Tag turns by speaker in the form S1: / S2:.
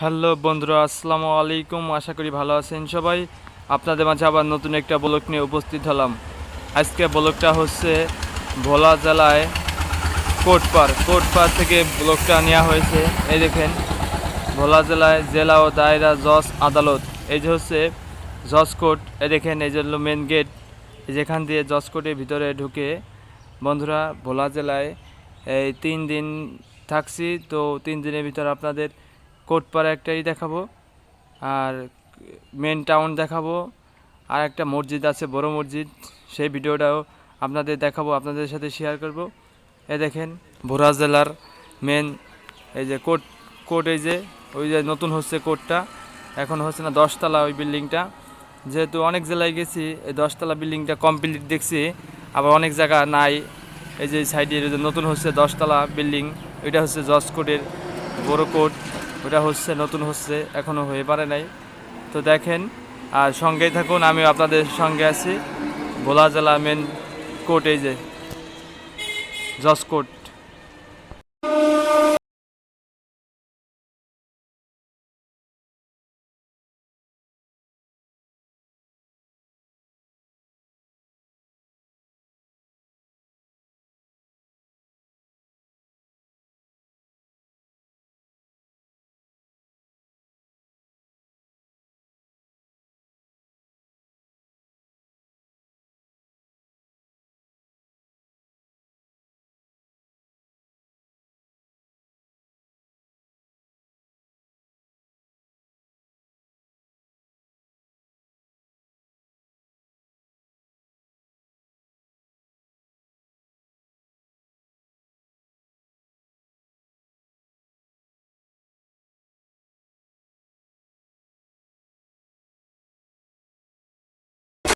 S1: Hello বন্ধুরা, আসসালামু আলাইকুম। আশা করি ভালো আছেন সবাই। আপনাদের মাঝে আবার নতুন একটা ব্লগ নিয়ে উপস্থিত হলাম। আজকে ব্লকটা হচ্ছে ভোলা জেলায় কোটপাড় কোটপাড় থেকে ব্লকটা নেওয়া হয়েছে। এই দেখেন, ভোলা জেলায় জেলা ও দায়রা জজ আদালত। এই যে হচ্ছে জজ কোর্ট এই দেখেন, এই যে মেন গেট যেখান দিয়ে জজ কোর্টের ভিতরে ঢুকে, বন্ধুরা, ভোলা জেলায় এই তিন দিন থাকছি। তো তিন দিনের ভিতর আপনাদের কোটপাড়া একটাই দেখাবো। আর মেন টাউন দেখাবো। আর একটা মসজিদ আছে, বড় মসজিদ। সেই ভিডিওটাও আপনাদের দেখাবো, আপনাদের সাথে শেয়ার করব। এ দেখেন ভোলা জেলার মেন এই যে কোট কোট এই যে, ওই যে নতুন হচ্ছে কোটটা। এখন হচ্ছে না, দশতলা ওই বিল্ডিংটা। যেহেতু অনেক জেলায় গেছি, এই দশতলা বিল্ডিংটা কমপ্লিট দেখছি। আবার অনেক জায়গা নাই। এই যে সাইডে নতুন হচ্ছে দশতলা বিল্ডিং, এটা হচ্ছে জজ কোর্টের বড় কোর্ট ওটা হচ্ছে, নতুন হচ্ছে এখনও হয়ে পারে নাই। তো দেখেন, আর সঙ্গেই থাকুন আমি আপনাদের সঙ্গে আছি। ভোলা জেলা মেন কোর্ট এই যে, জজ কোর্ট